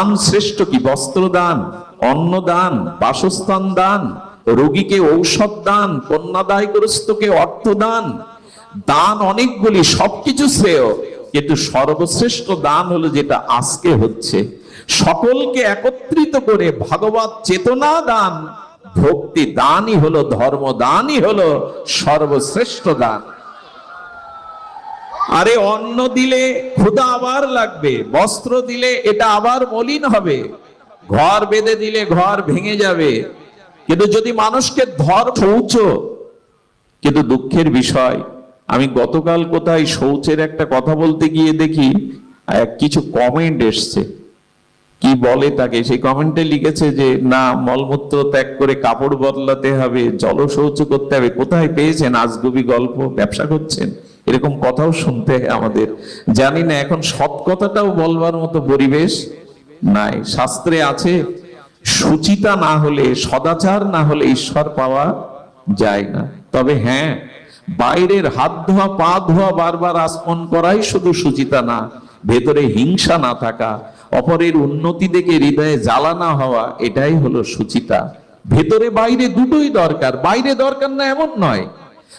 দান শ্রেষ্ঠ কি? বস্ত্র দান, অন্ন দান, বাসস্থান দান, রোগীকে ঔষধ দান কন্যাদায়গ্রস্তকে অর্থ দান। দান অনেকগুলি, সবকিছু শ্রেয়। কিন্তু সর্বশ্রেষ্ঠ দান হলো যেটা আজকে হচ্ছে। সকলকে একত্রিত করে ভগবত চেতনা দান, ভক্তি দানই হলো, ধর্ম দানই হলো সর্বশ্রেষ্ঠ দান। আরে অন্ন দিলে ক্ষুধা আবার লাগবে, বস্ত্র দিলে এটা আবার মলিন হবে। ঘর বেঁধে দিলে ঘর ভেঙে যাবে। কিন্তু যদি মানুষকে ধর শৌচ কিন্তু দুঃখের বিষয়, আমি গতকাল কোথায় শৌচের একটা কথা বলতে গিয়ে দেখি কিছু কমেন্ট এসছে। কি বলে তাকে? সেই কমেন্টে লিখেছে যে, না, মলমূত্র ত্যাগ করে কাপড় বদলাতে হবে জল শৌচ করতে হবে। কোথায় পেয়েছেন আজগুবি গল্প? ব্যবসা করছেন? এরকম কথাও শুনতে আমাদের। জানি না এখন সৎ কথাটাও বলবার মতো পরিবেশ নাই। শাস্ত্রে আছে, সুচিতা না হলে, সদাচার না হলে ঈশ্বর পাওয়া যায় না। তবে হ্যাঁ বাইরের হাত ধোয়া, পা ধোয়া বারবার আসমন করাই শুধু সুচিতা না, ভেতরে হিংসা না থাকা, অপরের উন্নতি দেখে হৃদয়ে জ্বালা না হওয়া, এটাই হলো সুচিতা। ভেতরে বাইরে দুটোই দরকার, বাইরে দরকার না এমন নয়।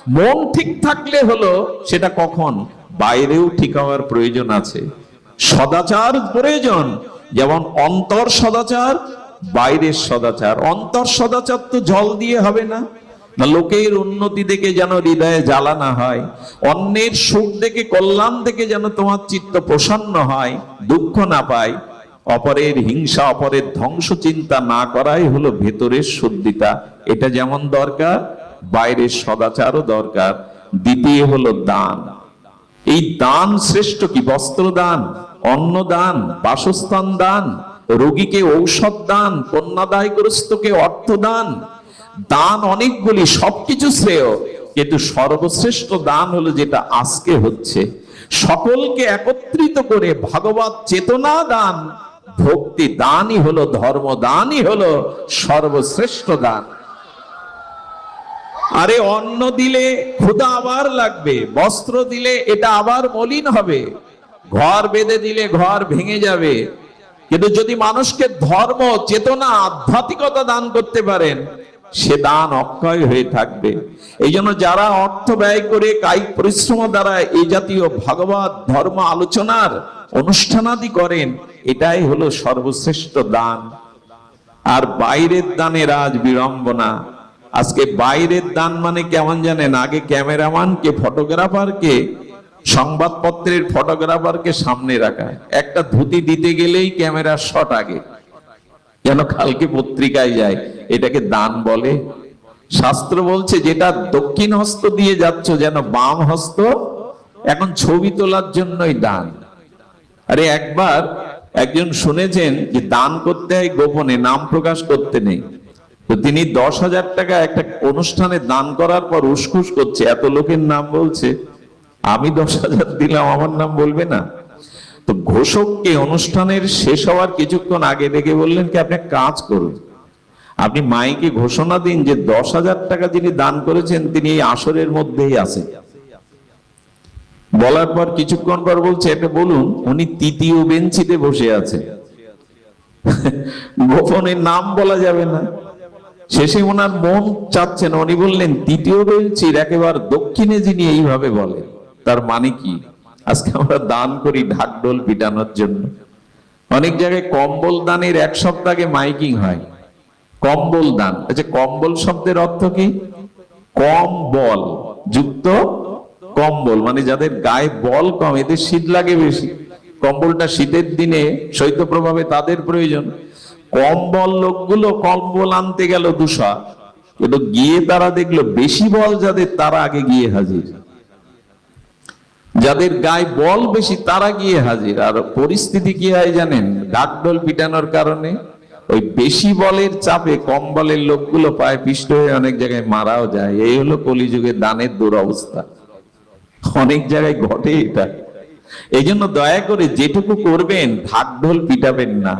মন ঠিক থাকলে হলো সেটা কখন? বাইরেও ঠিক হওয়ার প্রয়োজন আছে। সদাচার প্রয়োজন। যেমন অন্তর সদাচার, বাইরের সদাচার। অন্তর সদাচার তো জল দিয়ে হবে না। লোকের উন্নতি দেখে যেন হৃদয়ে জ্বালা না হয়। অন্যের সুখ দেখে, কল্যাণ দেখে যেন তোমার চিত্ত প্রসন্ন হয়, দুঃখ না পায়। অপরের হিংসা, অপরের ধ্বংস চিন্তা না করাই হলো ভেতরের শুদ্ধিতা। এটা যেমন দরকার বাইরের সদাচারও দরকার, দ্বিতীয় হলো দান। এই দান শ্রেষ্ঠ কি? বস্ত্র দান, অন্ন দান, বাসস্থান দান, রোগীকে ঔষধ দান কন্যাদায়গ্রস্তকে অর্থ দান। দান অনেকগুলি, সবকিছু শ্রেয়, কিন্তু সর্বশ্রেষ্ঠ দান হলো যেটা আজকে হচ্ছে। সকলকে একত্রিত করে ভগবত চেতনা দান, ভক্তি দানই হলো, ধর্ম দানই হলো সর্বশ্রেষ্ঠ দান। আরে অন্ন দিলে ক্ষুদা আবার লাগবে, বস্ত্র দিলে এটা আবার মলিন হবে। ঘর বেঁধে দিলে ঘর ভেঙে যাবে। কিন্তু যদি মানুষকে ধর্ম, চেতনা, আধ্যাত্মিকতা দান করতে পারেন, সে দান অক্ষয় হয়ে থাকবে। এই জন্য যারা অর্থ ব্যয় করে কায়িক পরিশ্রম দ্বারা এই জাতীয় ভগবত ধর্ম আলোচনার অনুষ্ঠানাদি করেন, এটাই হলো সর্বশ্রেষ্ঠ দান। আর বাইরের দানের আজ বিড়ম্বনা। আজকে বাইরের দান মানে কেমন জানেন? আগে ক্যামেরাম্যানকে ফটোগ্রাফারকে সংবাদপত্রের ফটোগ্রাফারকে সামনে রাখা। একটা ধুতি দিতে গেলেই ক্যামেরার শট আগে। যেন কালকে পত্রিকায় যায়? এটাকে দান বলে। শাস্ত্র বলছে, যেটা দক্ষিণ হস্ত দিয়ে যাচ্ছ, যেন বাম হস্ত, এখন ছবি তোলার জন্যই দান। আরে একবার একজন শুনেছেন যে দান করতে হয় গোপনে, নাম প্রকাশ করতে নেই। তো তিনি দশ হাজার টাকা একটা অনুষ্ঠানে দান করার পর উসখুস করছে। এত লোকের নাম বলছে। আমি দশ হাজার দিলাম, আমার নাম বলবে না। তো ঘোষককে অনুষ্ঠানের শেষ হওয়ার কিছুক্ষণ আগে দেখে বললেন কি, আপনি কাজ করুন। আপনি মাইকে ঘোষণা দিন যে দশ হাজার টাকা যিনি দান করেছেন, তিনি এই আসরের মধ্যেই আছেন। বলার পর কিছুক্ষণ পর বলছে এটা বলুন, উনি তৃতীয় বেঞ্চিতে বসে আছে গোপনের নাম বলা যাবে না। শেষে ওনার মন চাচ্ছেন, উনি বললেন তৃতীয় বেঞ্চির একেবারে দক্ষিণে যিনি এইভাবে বলেন, তার মানে কি? আজকে আমরা দান করি ঢাকঢোল পিটানোর জন্য। অনেক জায়গায় কম্বল দানের এক সপ্তাহ মাইকিং হয়। কম্বল দান। আচ্ছা কম্বল শব্দের অর্থ কি? কম বল যুক্ত কম্বল মানে যাদের গায়ে বল কম, এদের শীত লাগে বেশি। কম্বলটা শীতের দিনে শৈত্য প্রভাবে তাদের প্রয়োজন। কম্বল লোকগুলো কম্বল আনতে গেল দুশা কিন্তু গিয়ে তারা দেখল বেশি বল যাদের, তারা আগে গিয়ে হাজির। যাদের গায়ে বল বেশি, তারা গিয়ে হাজির। আর পরিস্থিতি কি হয় জানেন? ডাকডোল পিটানোর কারণে ওই বেশি বলের চাপে কম বলের লোকগুলো পায়ে পিষ্ট হয়ে অনেক জায়গায় মারাও যায়। এই হলো কলিযুগে দানের দুরবস্থা। অনেক জায়গায় ঘটে এটা। এই জন্য দয়া করে যেটুকু করবেন ঢাকঢোল পিটাবেন না।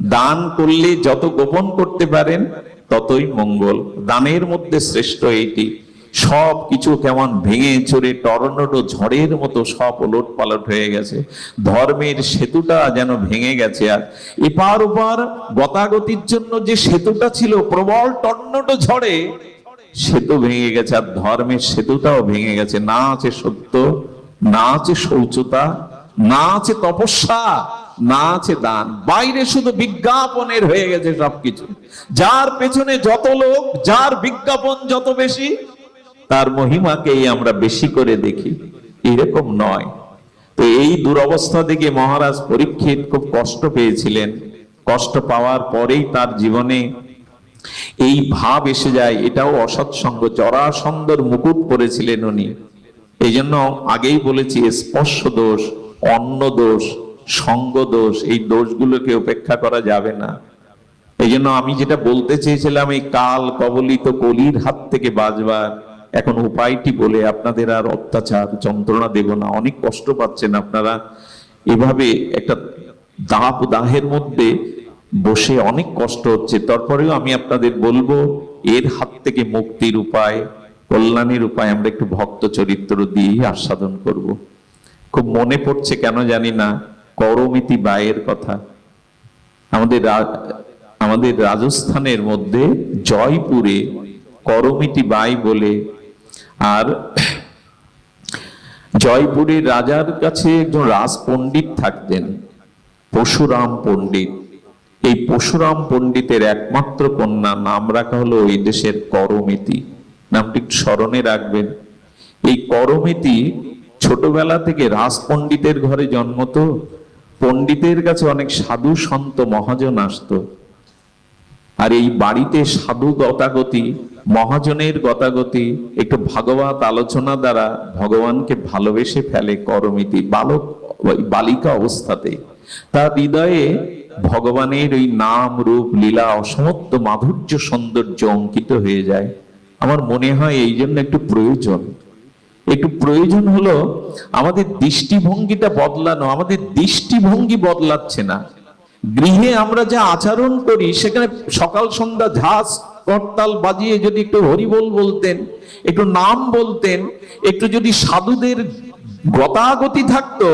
দান করলে যত গোপন করতে পারেন, ততই মঙ্গল। দানের মধ্যে শ্রেষ্ঠ এইটি। সব কিছু কেমন ভেঙে চড়ে টর্নেডো ঝড়ের মতো সব ওলট পালট হয়ে গেছে। ধর্মের সেতুটা যেন ভেঙে গেছে আর। এপার ওপার গতাগতির জন্য যে সেতুটা ছিল প্রবল টর্নেডো ঝড়ে, সেতু ভেঙে গেছে আর ধর্মের সেতুটাও ভেঙে গেছে। না আছে সত্য, না আছে শৌচতা, না আছে তপস্যা। না আছে দান। বাইরে শুধু বিজ্ঞাপনের হয়ে গেছে সবকিছু। যার পেছনে যত লোক, যার বিজ্ঞাপন যত বেশি, তার মহিমাকেই আমরা বেশি করে দেখি। এরকম নয়। তো এই দুরবস্থা দেখে মহারাজ পরীক্ষিত খুব কষ্ট পেয়েছিলেন। কষ্ট পাওয়ার পরেই তার জীবনে এই ভাব এসে যায়, এটাও অসৎসঙ্গ। জরাসন্ধর মুকুট পরেছিলেন উনি। এই জন্য আগেই বলেছি, স্পর্শ দোষ, অন্ন দোষ সঙ্গ দোষ, এই দোষগুলোকে উপেক্ষা করা যাবে না। এই জন্য আমি যেটা বলতে চেয়েছিলাম, এই কাল কবলিত কলির হাত থেকে বাঁচবার এখন উপায়টি বলে আপনাদের আর অত্যাচার, যন্ত্রণা দেব না। অনেক কষ্ট পাচ্ছেন আপনারা। এভাবে একটা দাপ দাহের মধ্যে বসে অনেক কষ্ট হচ্ছে। তারপরেও আমি আপনাদের বলব, এর হাত থেকে মুক্তির উপায়, কল্যাণের উপায় আমরা একটু ভক্ত চরিত্র দিয়ে আস্বাদন করব। খুব মনে পড়ছে কেন জানি না। করমিতি বায়ের কথা। আমাদের আমাদের রাজস্থানের মধ্যে জয়পুরে করমিতি বাই বলে। আর জয়পুরের রাজার কাছে একজন রাজ পণ্ডিত থাকতেন পশুরাম পণ্ডিত। এই পশুরাম পণ্ডিতের একমাত্র কন্যা, নাম রাখা হলো ওই দেশের করমিতি। নামটি স্মরণে রাখবেন। এই করমিতি ছোটবেলা থেকে রাজ পণ্ডিতের ঘরে জন্ম তো। পণ্ডিতের কাছে অনেক সাধু সন্ত মহাজন আসতো। আর এই বাড়িতে সাধু গতাগতি, মহাজনের গতাগতি, একটু ভাগবত আলোচনা দ্বারা ভগবানকে ভালোবেসে ফেলে করমিতি, বালক বালিকা অবস্থাতে। তার হৃদয়ে ভগবানের ওই নাম, রূপ, লীলা, অসমত্ব মাধুর্য, সৌন্দর্য অঙ্কিত হয়ে যায়। আমার মনে হয় এই জন্য একটু প্রয়োজন। একটু প্রয়োজন হলো আমাদের দৃষ্টিভঙ্গিটা বদলানো, আমাদের দৃষ্টিভঙ্গি বদলাচ্ছে না। গৃহে আমরা যা আচরণ করি, সেখানে সকাল, সন্ধ্যা ঝাঁস করতাল বাজিয়ে যদি একটু হরিবোল বলতেন, একটু নাম বলতেন, একটু যদি সাধুদের গতাগতি থাকতো,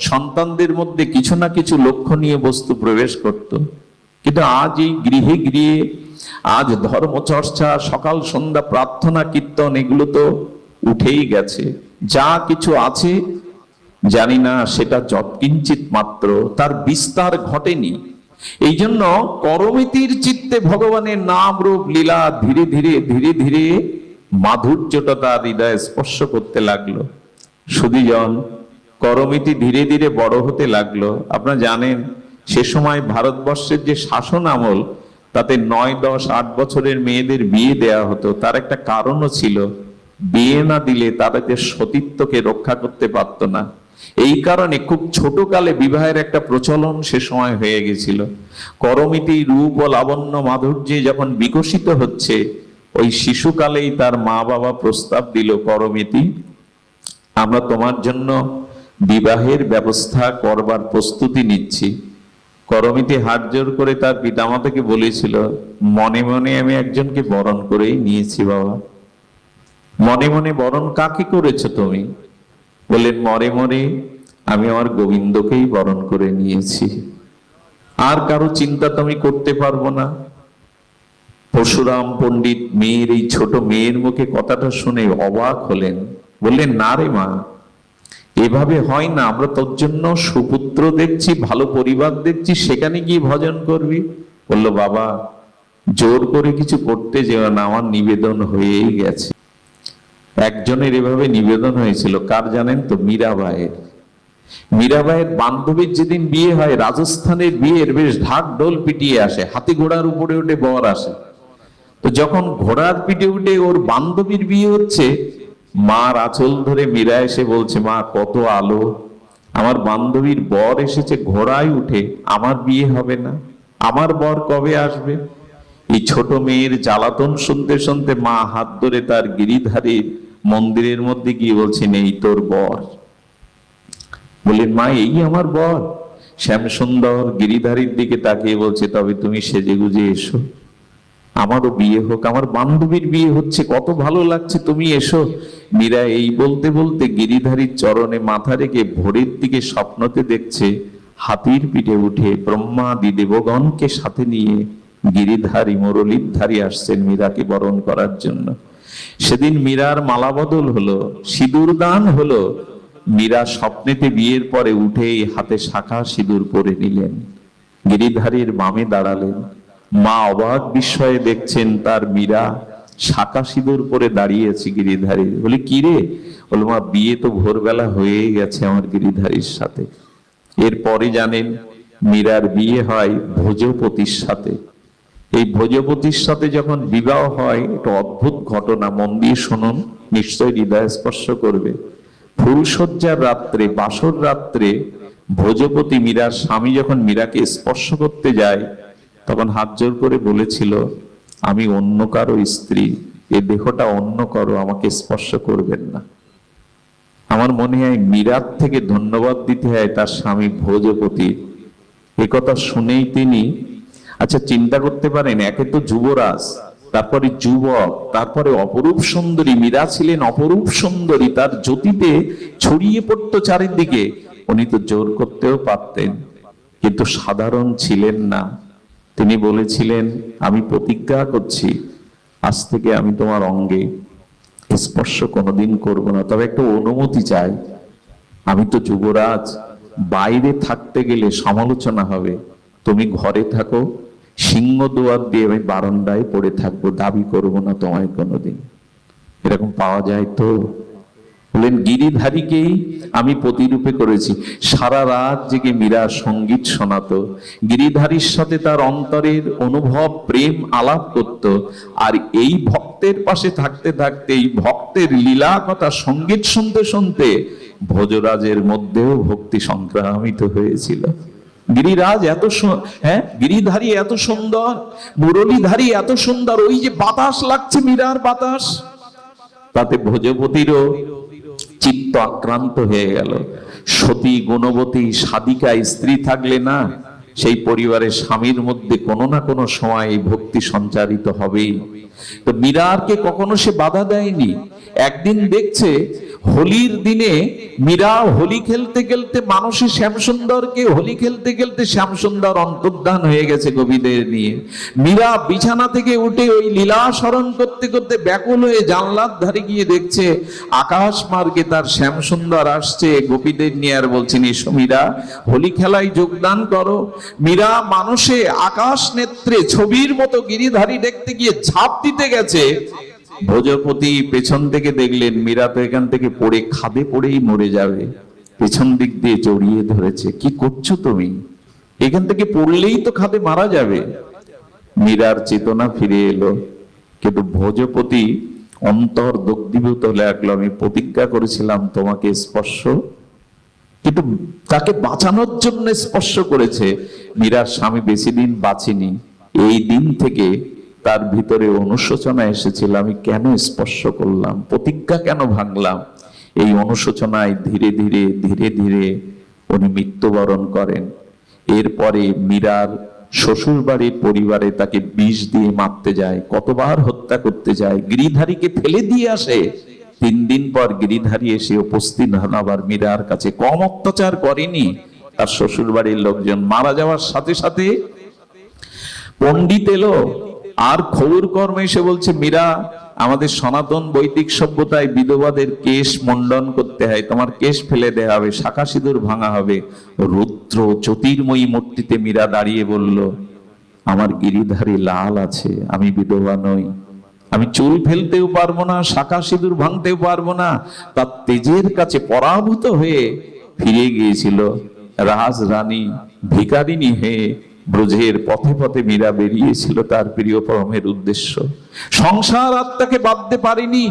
সন্তানদের মধ্যে কিছু না কিছু লক্ষ্য নিয়ে বস্তু প্রবেশ করত। কিন্তু আজ এই গৃহে গৃহে, আজ ধর্মচর্চা, সকাল, সন্ধ্যা, প্রার্থনা, কীর্তন, এগুলো তো উঠেই গেছে। যা কিছু আছে, জানি না সেটা যৎকিঞ্চিত মাত্র, তার বিস্তার ঘটেনি। এই জন্য করমিতির চিত্তে ভগবানের নাম রূপ লীলা ধীরে ধীরে ধীরে ধীরে মাধুর্যটা তার হৃদয়ে স্পর্শ করতে লাগল। সুদীজন করমিতি ধীরে ধীরে বড় হতে লাগল। আপনারা জানেন, সে সময় ভারতবর্ষের যে শাসন আমল, তাতে নয়, দশ, আট বছরের মেয়েদের বিয়ে দেয়া হতো। তার একটা কারণও ছিল। বিয়ে না দিলে তারা যে সতীত্বকে রক্ষা করতে পারতো না। এই কারণে খুব ছোট কালে বিবাহের একটা প্রচলন সে সময় হয়ে গেছিল। করমিতি রূপ ও লাবণ্য মাধুর্যে যখন বিকশিত হচ্ছে, ওই শিশুকালেই তার মা বাবা প্রস্তাব দিল, করমিতি, আমরা তোমার জন্য বিবাহের ব্যবস্থা করবার প্রস্তুতি নিচ্ছি। করমিতি হাত জোর করে তার পিতামাতাকে বলেছিল, মনে মনে আমি একজনকে বরণ করেই নিয়েছি বাবা। মনে মনে বরণ কাকে করেছ তুমি? বললেন, মরে মরে আমি আমার গোবিন্দকেই বরণ করে নিয়েছি। আর কারও চিন্তা তো আমি করতে পারব না। পরশুরাম পণ্ডিত মেয়ের এই ছোট মেয়ের মুখে কথাটা শুনে অবাক হলেন। বললেন, না রে মা, এভাবে হয় না। আমরা তোর জন্য সুপুত্র দেখছি, ভালো পরিবার দেখছি, সেখানে গিয়ে ভজন করবি। বলল, বাবা, জোর করে কিছু করতে যেও না। আমার নিবেদন হয়েই গেছে। একজনের এভাবে নিবেদন হয়েছিল, কার জানেন তো? মীরাবাইয়ের। মীরাবাইয়ের বান্ধবীর যেদিন বিয়ে হয়, রাজস্থানের বিয়ের বেশ ঢাক ডোল পিটিয়ে আসে, হাতি ঘোড়ার উপরে উঠে বর আসে। তো যখন ঘোড়ার পিঠে উঠে ওর বান্ধবীর বিয়ে হচ্ছে, মার আঁচল ধরে মীরা এসে বলছে, মা, কত আলো। আমার বান্ধবীর বর এসেছে, ঘোড়ায় উঠে, আমার বিয়ে হবে না। আমার বর কবে আসবে? এই ছোট মেয়ের জ্বালাতন শুনতে শুনতে মা হাত ধরে তার গিরিধারীর মন্দিরের মধ্যে গিয়ে বলছেন এই তোর বর। বললেন মা, এই আমার বর। শ্যাম সুন্দর গিরিধারীর দিকে তাকিয়ে বলছে, তবে তুমি সেজে গুজে এসো। আমারও বিয়ে হোক, আমার বান্ধবীর বিয়ে হচ্ছে, কত ভালো লাগছে, তুমি এসো। মীরা এই বলতে বলতে গিরিধারীর চরণে মাথা রেখে ভোরের দিকে স্বপ্নতে দেখছে, হাতির পিঠে উঠে ব্রহ্মাদি দেবগণকে সাথে নিয়ে গিরিধারী মুরলীধারী আসছেন মীরাকে বরণ করার জন্য। সেদিন মীরার মালা বদল হলো, সিঁদুর দান হলো। মীরা স্বপ্নেতে বিয়ের পরে উঠেই হাতে শাখা সিঁদুর পরে নিলেন। গিরিধারীর বামে দাঁড়ালেন। মা অবাক বিস্ময়ে দেখছেন তার মীরা শাখা সিঁদুর পরে দাঁড়িয়েছে গিরিধারীর বলি কি রে বলে, মা, বিয়ে তো ভোরবেলা হয়েই গেছে আমার গিরিধারীর সাথে। এরপরে জানেন, মীরার বিয়ে হয় ভোজপতির সাথে। এই ভোজপতির সাথে যখন বিবাহ হয়, একটা অদ্ভুত ঘটনা, মন দিয়ে শুনুন নিশ্চয় হৃদয় স্পর্শ করবে। ফুলসজ্জার রাত্রে, বাসর রাত্রে ভোজপতি মীরার স্বামী যখন মীরাকে স্পর্শ করতে যায়, তখন হাত জোর করে বলেছিল, আমি অন্য কারও স্ত্রী, এ দেহটা অন্য কারও, আমাকে স্পর্শ করবেন না। আমার মনে হয় মীরার থেকে ধন্যবাদ দিতে হয় তার স্বামী ভোজপতির। একথা শুনেই তিনি আচ্ছা চিন্তা করতে পারেন, একে তো যুবরাজ, তারপরে যুবক, তারপরে অপরূপ সুন্দরী, মীরা ছিলেন অপরূপ সুন্দরী, তার জ্যোতিতে ছড়িয়ে পড়তো চারিদিকে। উনি তো জোর করতেও পারতেন, কিন্তু সাধারণ ছিলেন না। তিনি বলেছিলেন, আমি প্রতিজ্ঞা করছি, আজ থেকে আমি তোমার অঙ্গে স্পর্শ কোনোদিন করব না। তবে একটা অনুমতি চাই, আমি তো যুবরাজ, বাইরে থাকতে গেলে সমালোচনা হবে। তুমি ঘরে থাকো সিংহ দুয়ার দিয়ে আমি বারান্দায় পড়ে থাকব, দাবি করব না তোমায় কোনোদিন। এরকম পাওয়া যায় তো? বলেন, গিরিধারীকেই আমি প্রতিরূপে করেছি। সারা রাত জেগে মীরা সংগীত শোনাতো। গিরিধারীর সাথে তার অন্তরের অনুভব, প্রেম আলাপ করত। আর এই ভক্তের পাশে থাকতে থাকতে, এই ভক্তের লীলা কথা সংগীত শুনতে শুনতে ভোজরাজের মধ্যেও ভক্তি সংক্রামিত হয়েছিল। গিরিরাজ এত হ্যাঁ? গিরিধারী এত সুন্দর, মুরলীধারী এত সুন্দর, ওই যে বাতাস লাগছে, মীরার বাতাস। তাতে ভোজপতিরও চিত্ত আক্রান্ত হয়ে গেল। সতী গুণবতী সাধিকা স্ত্রী থাকলে না, সেই পরিবারের স্বামীর মধ্যে কোনো না কোনো সময় ভক্তি সঞ্চারিত হবেই। তো মীরারকে কখনো সে বাধা দেয়নি। একদিন দেখছে হোলির দিনে মীরা হোলি খেলতে খেলতে মানুষে শ্যামসুন্দরকে, হোলি খেলতে খেলতে শ্যামসুন্দর অন্তর্ধান হয়ে গেছে গোপীদের নিয়ে। মীরা বিছানা থেকে উঠে ওই লীলা স্মরণ করতে করতে ব্যাকুল হয়ে জানলার ধারে গিয়ে দেখছে আকাশ মার্গে তার শ্যামসুন্দর আসছে। গোপীদের নিয়ে আর বলছেন এসো মীরা, হোলি খেলায় যোগদান করো। মীরা মানুষে আকাশ নেত্রে ছবির মতো গিরিধারী দেখতে গিয়ে ঝাঁপ দিতে গেছে। ভোজপতি পেছন থেকে দেখলেন মীরা তো এখান থেকে পড়ে, খাদে পড়েই মরে যাবে। পেছন দিক দিয়ে জড়িয়ে ধরেছে। কি করছ তুমি? এখান থেকে পড়লেই তো খাদে মারা যাবে। মীরার চেতনা ফিরে এলো। কিন্তু ভোজপতি অন্তর দগ্ধীভূত লাগল আমি প্রতিজ্ঞা করেছিলাম তোমাকে স্পর্শ। কিন্তু তাকে বাঁচানোর জন্য স্পর্শ করেছে। মীরার স্বামী বেশি দিন বাঁচেনি। এই দিন থেকে তার ভিতরে অনুশোচনা এসেছিল, আমি কেন স্পর্শ করলাম? প্রতিজ্ঞা কেন ভাঙলাম? এই অনুশোচনায় ধীরে ধীরে ধীরে ধীরে উনি মৃত্যুবরণ করেন। এরপরে মীরার শ্বশুর বাড়ির পরিবারে তাকে বিষ দিয়ে মারতে যায়, কতবার হত্যা করতে যায়, গিরিধারীকে ফেলে দিয়ে আসে। তিন দিন পর গিরিধারী এসে উপস্থিত হন, আবার মীরার কাছে কম অত্যাচার করেনি। তার শ্বশুর বাড়ির লোকজন মারা যাওয়ার সাথে সাথে পণ্ডিত এলো। আর খবর কর্মে এসে বলছে, মীরা, আমাদের সনাতন বৈদিক সভ্যতায় বিধবাদের কেশ মন্ডন করতে হয়। তোমার কেশ ফেলে দেওয়া হবে, শাখা সিঁদুর ভাঙা হবে। রুদ্র জ্যোতির্ময়ী মূর্তিতে মীরা দাঁড়িয়ে বলল, আমার গিরিধারী লাল আছে, আমি বিধবা নই। আমি চুল ফেলতেও পারব না, শাখা সিঁদুর ভাঙতেও পারব না। তার তেজের কাছে পরাভূত হয়ে ফিরে গিয়েছিল রাজ রানী ভিকারিনী হয়ে ব্রজের পথে পথে মীরা বেরিয়েছিল তার প্রিয় পরমের উদ্দেশ্য। সংসার আত্মাকে বাঁধতে পারেনি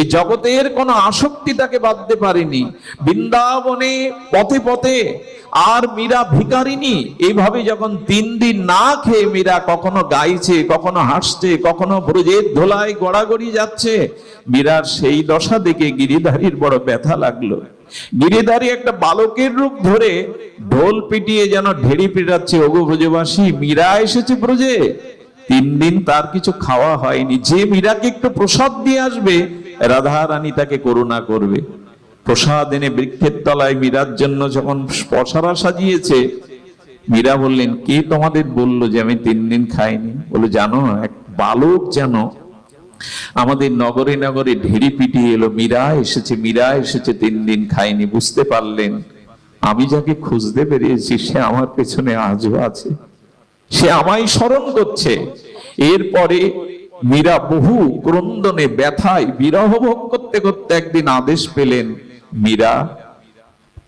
এই জগতের কোনো আসক্তি তাকে বাঁধতে পারেনি, বৃন্দাবনে পথে পথে আর মীরা ভিকারিনী এইভাবে যখন তিন দিন না খেয়ে মীরা কখনো গাইছে, কখনো হাসছে, কখনো ব্রজের ধোলায় গড়াগড়ি যাচ্ছে, মীরার সেই দশা দেখে গিরিধারীর বড় ব্যথা লাগল। গিরিধারী একটা বালকের রূপ ধরে ঢোল পিটিয়ে যেন ঢেড়ি পিটাচ্ছে, ওগো ব্রজবাসী, মীরা এসেছে ব্রজে। তিন দিন তার কিছু খাওয়া হয়নি। যে মীরাকে একটু প্রসাদ দিয়ে আসবে রাধা রানী তাকে করুণা করবে। প্রসাদ এনে বৃক্ষের তলায় মীরার জন্য যখন পশারা সাজিয়েছে, মীরা বললেন, কে তোমাদের বলল যে আমি তিন দিন খাইনি? বলে, জানো, এক বালক যেন আমাদের নগরে নগরে ঢেড়ি পিটিয়ে এলো। মীরা এসেছে মীরা এসেছে, তিন দিন খাইনি, বুঝতে পারলেন। আমি যাকে খুঁজতে পেরেছি, সে আমার পেছনে আজও আছে। সে আমায় স্মরণ করছে। এরপরে মীরা বহু ক্রন্দনে ব্যথায় বিরহ ভোগ করতে করতে একদিন আদেশ পেলেন, মীরা,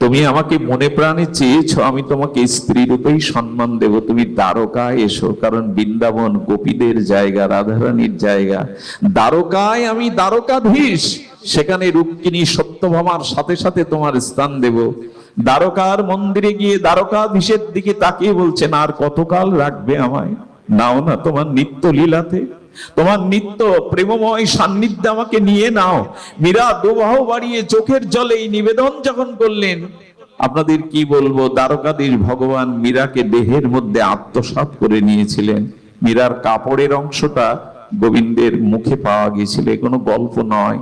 তুমি আমাকে মনে প্রাণে চেয়েছো, আমি তোমাকে স্ত্রী রূপেই সম্মান দেব। তুমি দ্বারকায় এসো, কারণ বৃন্দাবন গোপীদের জায়গা, রাধারানীর জায়গা। দ্বারকায় আমি দ্বারকাধীশ, সেখানে রূপকিনী সত্যভামার সাথে সাথে তোমার স্থান দেব। দ্বারকার মন্দিরে গিয়ে দ্বারকাধীশের দিকে তাকিয়ে বলছেন, আর কতকাল রাখবে আমায়? নাও না তোমার নিত্য লীলাতে। তোমার নিত্য প্রেমময় সান্নিধ্যে আমাকে নিয়ে নাও। মীরা দুবাহ বাড়িয়ে চোখের জলে এই নিবেদন যখন করলেন, আপনাদের কি বলব? দ্বারকাধীশ ভগবান মীরাকে দেহের মধ্যে আত্মসাৎ করে নিয়েছিলেন। মীরার কাপড়ের অংশটা গোবিন্দের মুখে পাওয়া গিয়েছিল কোনো গল্প নয়।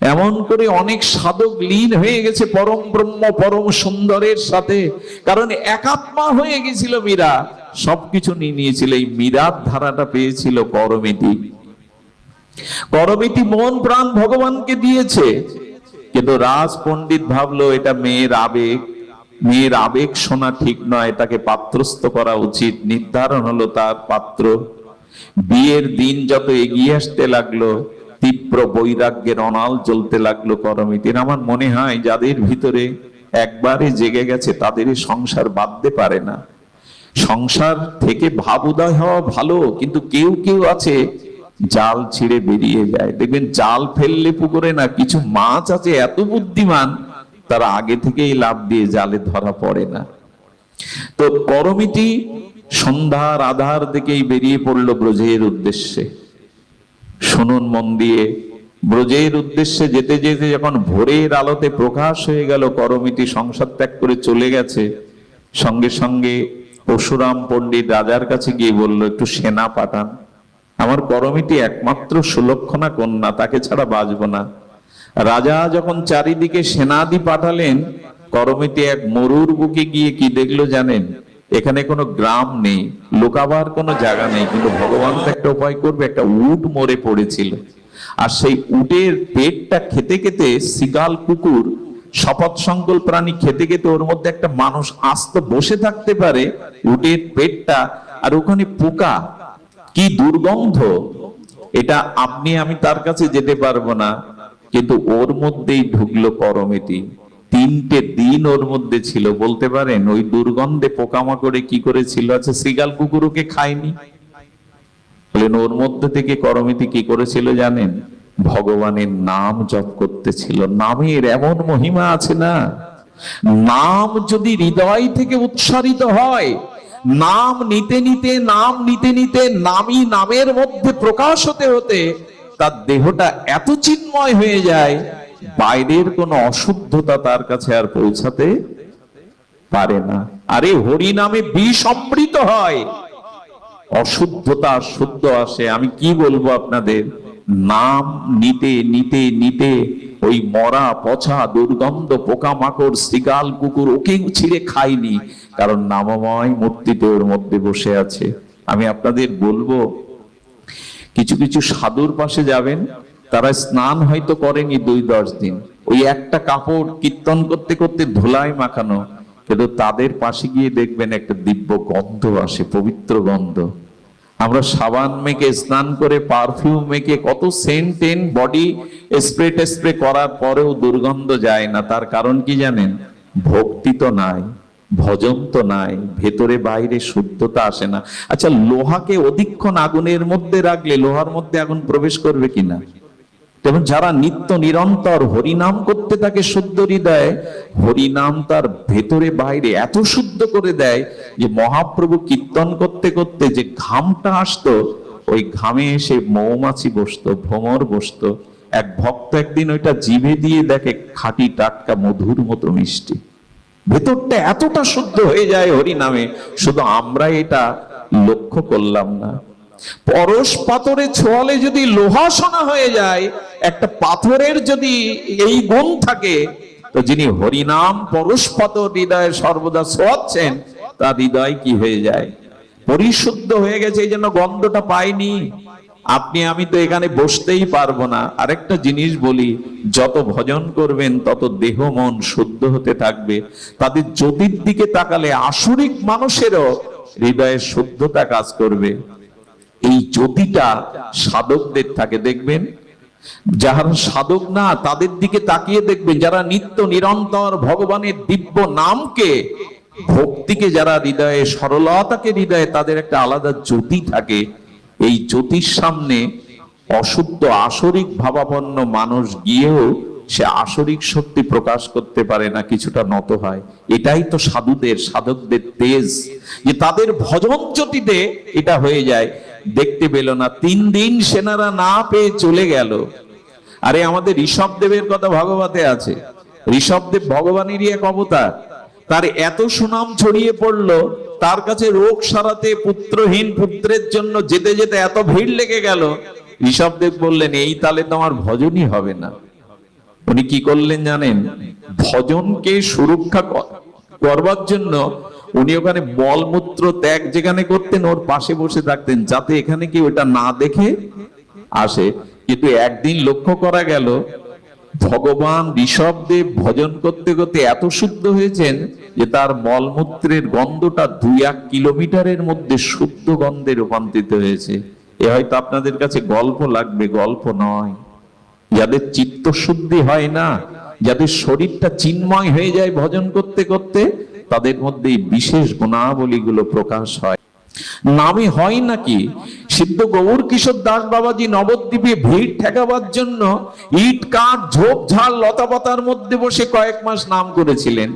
এমন করে অনেক সাধক লীন হয়ে গেছে পরম ব্রহ্ম, পরম সুন্দরের সাথে। কারণ একাত্মা হয়ে গেছিল মীরা। সবকিছু নিয়ে নিয়েছিল, এই মীরার ধারাটা পেয়েছিল করমিতি। করমিতি মন প্রাণ ভগবানকে দিয়েছে। কিন্তু রাজ পণ্ডিত ভাবলো, এটা মেয়ের আবেগ। মেয়ের আবেগ শোনা ঠিক নয় তাকে পাত্রস্থ করা উচিত। নির্ধারণ হলো তার পাত্র। বিয়ের দিন যত এগিয়ে আসতে লাগল তীব্র বৈরাগ্যের অনাল জ্বলতে লাগল করমিতির আমার মনে হয় যাদের ভিতরে একবারে জেগে গেছে, তাদের সংসার বাঁধতে পারে না। সংসার থেকে ভাব উদয় হওয়া ভালো, কিন্তু কেউ কেউ আছে, জাল ছিঁড়ে বেরিয়ে যায়। দেখবেন জাল ফেললে পুকুরে না, কিছু মাছ আছে, এত বুদ্ধিমান, তারা আগে থেকেই লাভ দিয়ে জালে ধরা পড়ে না। তো করমিতি সন্ধ্যার আধার দিকেই বেরিয়ে পড়ল ব্রজের উদ্দেশ্যে। শুনুন মন দিয়ে। ব্রজের উদ্দেশ্যে যেতে যেতে যখন ভোরের আলোতে প্রকাশ হয়ে গেল, করমিতি সংসার ত্যাগ করে চলে গেছে, সঙ্গে সঙ্গে পরশুরাম পণ্ডিত রাজার কাছে গিয়ে বলল, একটু সেনা পাঠান। আমার করমিতি একমাত্র সুলক্ষণা কন্যা, তাকে ছাড়া বাঁচব না। রাজা যখন চারিদিকে সেনাদি পাঠালেন, করমিতি এক মরুর বুকে গিয়ে কি দেখল জানেন? এখানে কোনো গ্রাম নেই, লোকাবার কোনো জায়গা নেই, কিন্তু ভগবান তো একটা উপায় করবে, একটা উট মরে পড়েছিল। আর সেই উটের পেটটা খেতে খেতে সিগাল কুকুর, শপথ সংকল প্রাণী খেতে খেতে ওর মধ্যে একটা মানুষ আস্ত বসে থাকতে পারে, উটের পেটটা, আর ওখানে পোকা, কি দুর্গন্ধ। এটা আপনি, আমি তার কাছে যেতে পারব না, কিন্তু ওর মধ্যেই ঢুকলো করমিতি তিনটে দিন ওর মধ্যে ছিল, বলতে পারেন, ওই দুর্গন্ধে পোকামাকড়ে কি করেছিল? আচ্ছা সিগাল কুকুরকে খায়নি? বলেন, ওর মধ্যে থেকে করমিতি কি করেছিল জানেন? ভগবানের নাম জপ করতেছিল। নামের এমন মহিমা আছে না, নাম যদি হৃদয় থেকে উচ্চারিত হয়, নাম নিতে নিতে, নাম নিতে নিতে, নামই নামের মধ্যে প্রকাশ হতে হতে, তার দেহটা এত চিন্ময় হয়ে যায় বাইরের কোনো অশুদ্ধতা তার কাছে আর পৌঁছাতে পারে না। আরে হরি নামে বিষ হয়। অশুদ্ধতা শুদ্ধ আসে। আমি কি বলব আপনাদের? নাম নিতে নিতে নিতে ওই মরা, পচা, দুর্গন্ধ, পোকামাকড়, শিকাল, কুকুর, ওকে ছিঁড়ে খাইনি। কারণ নামময় মূর্তিতে ওর মধ্যে বসে আছে। আমি আপনাদের বলব, কিছু কিছু সাধুর পাশে যাবেন। তারা স্নান হয়তো করেনি দুই দশ দিন। ওই একটা কাপড় কীর্তন করতে করতে ধুলায় মাখানো, কিন্তু তাদের পাশে গিয়ে দেখবেন একটা দিব্য গন্ধ আসে, পবিত্র গন্ধ। আমরা সাবান মেখে স্নান করে, পারফিউম মেখে কত সেন্ট টেন বডি স্প্রে টেস্প্রে করার পরেও দুর্গন্ধ যায় না। তার কারণ কি জানেন? ভক্তি তো নাই, ভজন তো নাই, ভেতরে বাইরে শুদ্ধতা আসে না। আচ্ছা লোহাকে অধিকক্ষণ আগুনের মধ্যে রাখলে লোহার মধ্যে আগুন প্রবেশ করবে কিনা? তেমন যারা নিত্য নিরন্তর হরিনাম করতে থাকে শুদ্ধ হৃদয় হরিনাম তার ভেতরে বাইরে এত শুদ্ধ করে দেয় যে মহাপ্রভু কীর্তন করতে করতে যে ঘামটা আসতো, ওই ঘামে এসে মৌমাছি বসতো, ভ্রমর বসতো। এক ভক্ত একদিন ওইটা জিভে দিয়ে দেখে খাঁটি টাটকা মধুর মতো মিষ্টি। ভেতরটা এতটা শুদ্ধ হয়ে যায় হরি নামে শুধু আমরা এটা লক্ষ্য করলাম না। পরশ পাথরে ছোঁয়ালে যদি লোহা সোনা হয়ে যায়, একটা পাথরের যদি এই গুণ থাকে, তো যিনি হরিনাম পরশ পাথর হৃদয়ে সর্বদা ছোঁয়াচ্ছেন, তার হৃদয় কি হয়ে যায়? পরিশুদ্ধ হয়ে গেছে, এই জন্য গন্ধটা পাইনি। আপনি, আমি তো এখানে বসতেই পারব না। আরেকটা জিনিস বলি, যত ভজন করবেন, তত দেহ মন শুদ্ধ হতে থাকবে। তাদের জ্যোতির দিকে তাকালে আসুরিক মানুষেরও হৃদয়ে শুদ্ধতা কাজ করবে। এই জ্যোতিটা সাধকদের থাকে, দেখবেন? যারা সাধক না, তাদের দিকে তাকিয়ে দেখবেন, যারা নিত্য নিরন্তর ভগবানের দিব্য নামকে, ভক্তিকে যারা হৃদয়ে, সরলতাকে হৃদয়ে, তাদের একটা আলাদা জ্যোতি থাকে। এই জ্যোতির সামনে অশুদ্ধ আসরিক ভাবাপন্ন মানুষ গিয়েও সে আসরিক শক্তি প্রকাশ করতে পারে না, কিছুটা নত হয়। এটাই তো সাধুদের, সাধকদের তেজ। যে তাদের ভজন জ্যোতিতে এটা হয়ে যায়। দেখতে পেল না, তিন দিন সেনারা না পেয়ে চলে গেল। আরে, আমাদের ঋষভ দেবের কথা ভগবতে আছে। ঋষভ দেব ভগবানেরই এক অবতার। তার এত সুনাম ছড়িয়ে পড়ল, তার কাছে রোগ সারাতে পুত্রহীন পুত্রের জন্য যেতে যেতে এত ভিড় লেগে গেল। ঋষভদেব বললেন, এই তালে তো আমার ভজনই হবে না। উনি কি করলেন জানেন? ভজনকে সুরক্ষা করবার জন্য উনি ওখানে মলমূত্র ত্যাগ যেখানে করতেন, ওর পাশে বসে থাকতেন, যাতে এখানে কি ওটা না দেখে আসে। কিন্তু একদিন লক্ষ্য করা গেল, ভগবান ঋষভদেব ভজন করতে করতে এত শুদ্ধ হয়েছেন যে তার মলমূত্রের গন্ধটা দুই এক কিলোমিটারের মধ্যে শুদ্ধ গন্ধে রূপান্তরিত হয়েছে। এ হয়তো আপনাদের কাছে গল্প লাগবে, গল্প নয়। যাদের চিত্ত শুদ্ধি হয় না, যাদের শরীরটা চিন্ময় হয়ে যায় ভজন করতে করতে, তাদের মধ্যে বিশেষ গুণাবলী গুলো প্রকাশ হয়। নামে হয় নাকি? সিদ্ধ গৌর কিশোর দাস বাবাজি নবদ্বীপে ভিড় ঠেকাবার জন্য ইট, কাঠ, ঝোপ ঝাড় লতাপাতার মধ্যে বসে কয়েক মাস নাম করেছিলেন।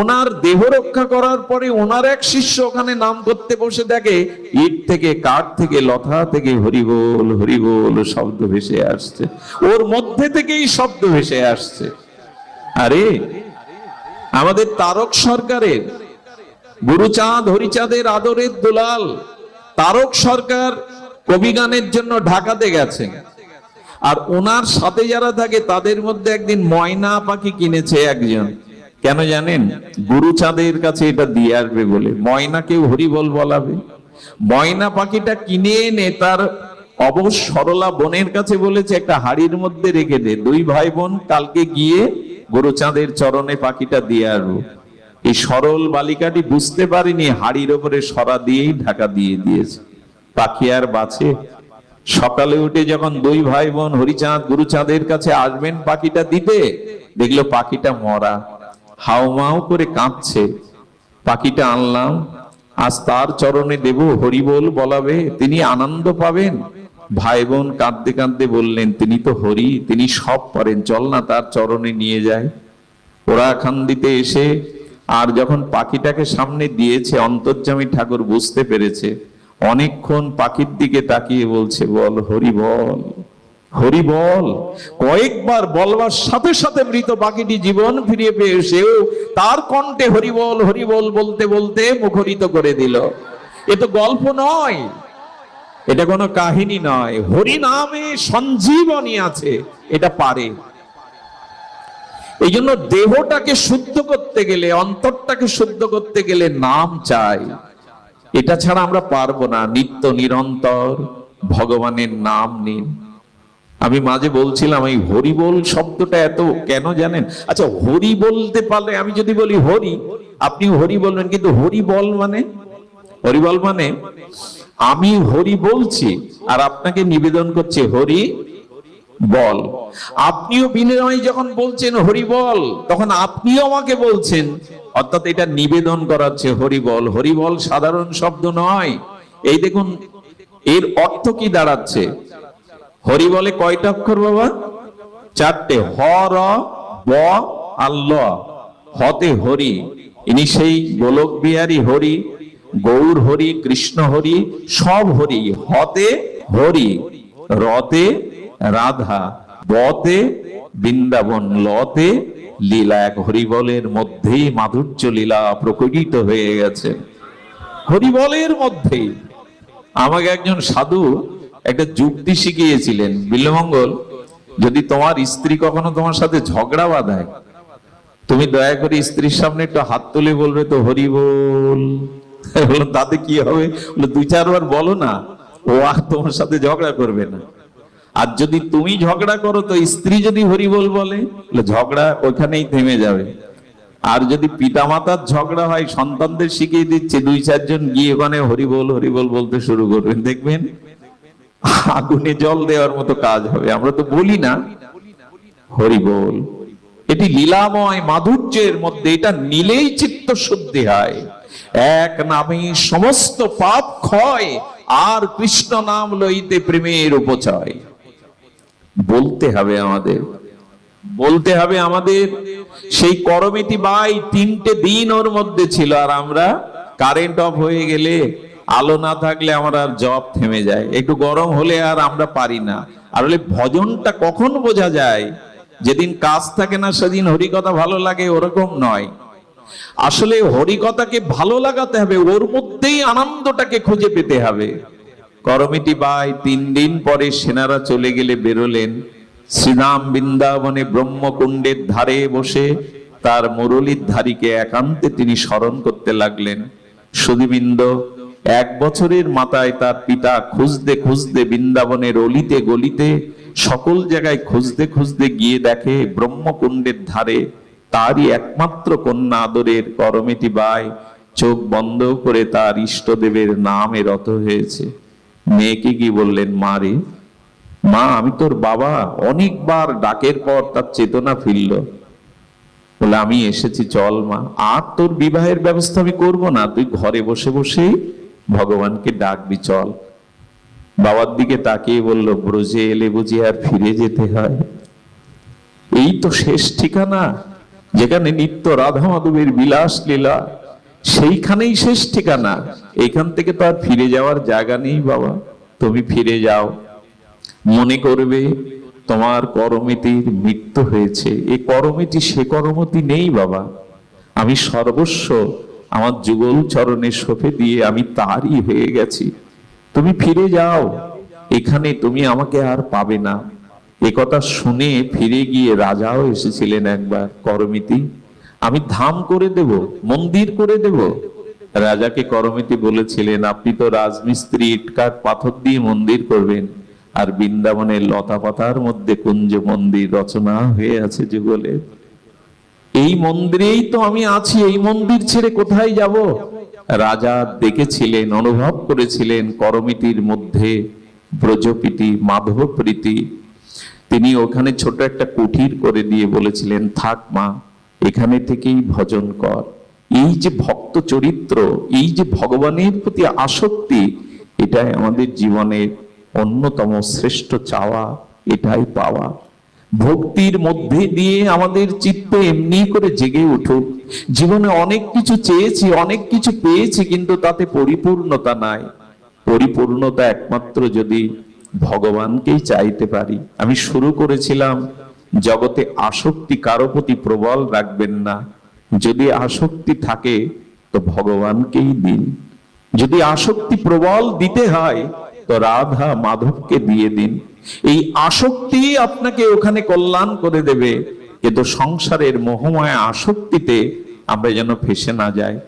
ওনার দেহ রক্ষা করার পরে ওনার এক শিষ্য ওখানে নাম করতে বসে দেখে ইট থেকে, কাঠ থেকে, লতা থেকে হরিবোল হরিবোল শব্দ ভেসে আসছে। ওর মধ্যে থেকেই শব্দ ভেসে আসছে। আরে, আমাদের তারক সরকারের, গুরুচাঁদ হরিচাঁদের আদরের দুলাল, তারক সরকার কবিগানের জন্য ঢাকাতে গেছেন আর ওনার সাথে যারা থাকে, তাদের মধ্যে একদিন ময়না পাখি কিনেছে একজন। কেন জানেন? গুরুচাঁদের কাছে এটা দিয়ে আসবে বলে। ময়নাকেও হরিবল বলাবে। ময়না পাখিটা কিনে এনে তার অবশ সরলা বোনের কাছে বলেছে, একটা হাড়ির মধ্যে রেখে দে। দুই ভাই বোন কালকে গিয়ে গুরুচাঁদের চরণে পাখিটা দিয়ে আসব। এই সরল বালিকাটি বুঝতে পারিনি, হাড়ির ওপরে সরা দিয়েই ঢাকা দিয়ে দিয়েছে। পাখি আর বাঁচে। সকালে উঠে যখন দুই ভাই বোন হরিচাঁদ, গুরুচাঁদের কাছে আসবেন পাখিটা দিতে, দেখল পাখিটা মরা। হাউমাউ করে কাঁদছে পাখিটা আনলাম। আজ তার চরণে দেব, হরিবোল বলাবে, তিনি আনন্দ পাবেন। ভাই বোন কাঁদতে কাঁদতে বললেন, তিনি তো হরি, তিনি সব পারেন, চল না তার চরণে নিয়ে যায় ওরা খান্দিতে এসে, আর যখন পাখিটাকে সামনে দিয়েছে, অন্তর্যামী ঠাকুর বুঝতে পেরেছে। অনেকক্ষণ পাখির দিকে তাকিয়ে বলছে, বল, হরি বল হরি বল। কয়েকবার বলবার সাথে সাথে মৃত পাখিটি জীবন ফিরিয়ে পেয়ে তার কণ্ঠে হরি বল হরি বল বলতে বলতে মুখরিত করে দিল। এ তো গল্প নয়, এটা কোনো কাহিনী নয়। হরি নামে সঞ্জীবনী আছে, এটা পারে। এই জন্য দেহটাকে শুদ্ধ করতে গেলে, অন্তরটাকে শুদ্ধ করতে গেলে নাম চাই। এটা ছাড়া আমরা পারব না। নিত্য নিরন্তর ভগবানের নাম নিন। আমি মাঝে বলছিলাম, এই হরিবোল শব্দটা এত কেন জানেন? আচ্ছা হরি বলতে পারলে আমি যদি বলি হরি আপনি হরি বলবেন, কিন্তু হরি বল মানে? হরিবল মানে আমি হরি বলছি আর আপনাকে নিবেদন করছে হরি বল। আপনিও বিনয় যখন বলছেন হরি বল তখন আপনিও আমাকে বলছেন অর্থাৎ এটা নিবেদন করাচ্ছে হরি বল হরি সাধারণ শব্দ নয়। এই দেখুন, এর অর্থ কি দাঁড়াচ্ছে? হরিবলে কয়টা অক্ষর বাবা? চারটে। হ, র, ব, আর ল। হতে হরি। ইনি সেই গোলক বিহারী হরি, গৌর হরি, কৃষ্ণ হরি, সব হরি। হতে হরি, রতে রাধা, বতে বৃন্দাবন, লতে লীলা এক হরিবলের মধ্যেই মাধুর্য লীলা প্রকটিত হয়ে গেছে। হরিবলের মধ্যেই। আমাকে একজন সাধু একটা যুক্তি শিখিয়েছিলেন বিল্লমঙ্গল যদি তোমার স্ত্রী কখনো তোমার সাথে ঝগড়া বাঁধায়, তুমি দয়া করে স্ত্রীর সামনে একটু হাত তুলে বলবে তো হরি বল তাতে কি হবে? দুই চারবার বলো না, ও আর তোমার সাথে ঝগড়া করবে না। আর যদি তুমি ঝগড়া করো, তো স্ত্রী যদি হরি বল বলে বলে ঝগড়া ওখানেই থেমে যাবে। আর যদি পিতামাতার ঝগড়া হয়, সন্তানদের শিখিয়ে দিচ্ছে, দুই চারজন গিয়ে ওখানে হরিবল হরিবল বলতে শুরু করবেন দেখবেন? আগুনে জল দেওয়ার মতো কাজ হবে। আমরা তো বলি না, হরিবল। এটি লীলাময় মাধুর্যের মধ্যে, এটা নিলেই চিত্ত শুদ্ধি হয়। এক নামে সমস্ত পাপ ক্ষয়, আর কৃষ্ণ নাম লইতে প্রেমের উপচয়। বলতে হবে আমাদের, বলতে হবে আমাদের। সেই করমিতি বাই তিনটে দিন ওর মধ্যে ছিল, আর আমরা কারেন্ট অফ হয়ে গেলে আলো না থাকলে আমার আর জব থেমে যায়। একটু গরম হলে আর আমরা পারি না। আর হলে ভজনটা কখন বোঝা যায়? যেদিন কাজ থাকে না, সেদিন হরিকথা ভালো লাগে, ওরকম নয়। আসলে হরিকথাকে ভালো লাগাতে হবে, ওর মধ্যেই আনন্দটাকে খুঁজে পেতে হবে। করমিটি বাই তিন দিন পরে সেনারা চলে গেলে বেরোলেন। শ্রীরাম বৃন্দাবনে ব্রহ্মকুণ্ডের ধারে বসে তার মুরলীর ধারীকে একান্তে তিনি স্মরণ করতে লাগলেন। সুদীবৃন্দ এক বছরের মাথায় তার পিতা খুঁজতে খুঁজতে বৃন্দাবনের অলিতে গলিতে সকল জায়গায় খুঁজতে খুঁজতে গিয়ে দেখে ব্রহ্মকুণ্ডের ধারে তারই একমাত্র কন্যা আদরের করমেটি বাই চোখ বন্ধ করে তার ইষ্টদেবের নামে রত হয়েছে। মেয়েকে কি বললেন, মা রে, মা, আমি তোর বাবা। অনেকবার ডাকের পর তার চেতনা ফিরল। বলে, আমি এসেছি, চল মা। আর তোর বিবাহের ব্যবস্থা আমি করব না। তুই ঘরে বসে বসেই ভগবানকে ডাকবি, চল। বাবার দিকে তাকিয়ে বলল, ব্রজে এলে বুঝি আর ফিরে যেতে হয়? এই তো শেষ ঠিকানা, যেখানে নিত্য রাধা মাধবের বিলাস লীলা সেইখানেই শেষ ঠিকানা। এখান থেকে তো আর ফিরে যাওয়ার জায়গা নেই বাবা। তুমি ফিরে যাও। মনে করবে তোমার করমিতির মৃত্যু হয়েছে। এই করমিতি, সে করমতি নেই বাবা। আমি সর্বস্ব আমার যুগল চরণে সফে দিয়ে আমি তারই হয়ে গেছি। তুমি ফিরে যাও। এখানে তুমি আমাকে আর পাবে না। একথা শুনে ফিরে গিয়ে রাজাও এসেছিলেন একবার, করমিতি। আমি ধাম করে দেব, মন্দির করে দেব। রাজাকে করমিতি বলেছিলেন, আপনি তো রাজমিস্ত্রি ইটকাট পাথর দিয়ে মন্দির করবেন, আর বৃন্দাবনের লতা পাতার মধ্যে কুঞ্জ মন্দির রচনা হয়ে আছে যুগলে। এই মন্দিরেই তো আমি আছি, এই মন্দির ছেড়ে কোথায় যাব? রাজা দেখেছিলেন, অনুভব করেছিলেন করমিতির মধ্যে ব্রজপ্রীতি মাধব প্রীতি তিনি ওখানে ছোট একটা কুঠির করে দিয়ে বলেছিলেন, থাক মা এখানে থেকেই ভজন কর। এই যে ভক্ত চরিত্র, এই যে ভগবানের প্রতি আসক্তি, এটাই আমাদের জীবনের অন্যতম শ্রেষ্ঠ চাওয়া, এটাই পাওয়া। ভক্তির মধ্যে দিয়ে আমাদের চিত্ত এমনি করে জেগে উঠুক। জীবনে অনেক কিছু চেয়েছি, অনেক কিছু পেয়েছি, কিন্তু তাতে পরিপূর্ণতা নাই। পরিপূর্ণতা একমাত্র যদি ভগবানকেই চাইতে পারি। আমি শুরু করেছিলাম জগতে আসক্তি কারও প্রতি প্রবল রাখবেন না। যদি আসক্তি থাকে, তো ভগবানকেই দিন। যদি আসক্তি প্রবল দিতে হয়, তো রাধা মাধবকে দিয়ে দিন। এই আসক্তি আপনাকে ওখানে কল্যাণ করে দেবে। কিন্তু সংসারের মোহময় আসক্তিতে আমরা যেন ফেসে না যাই।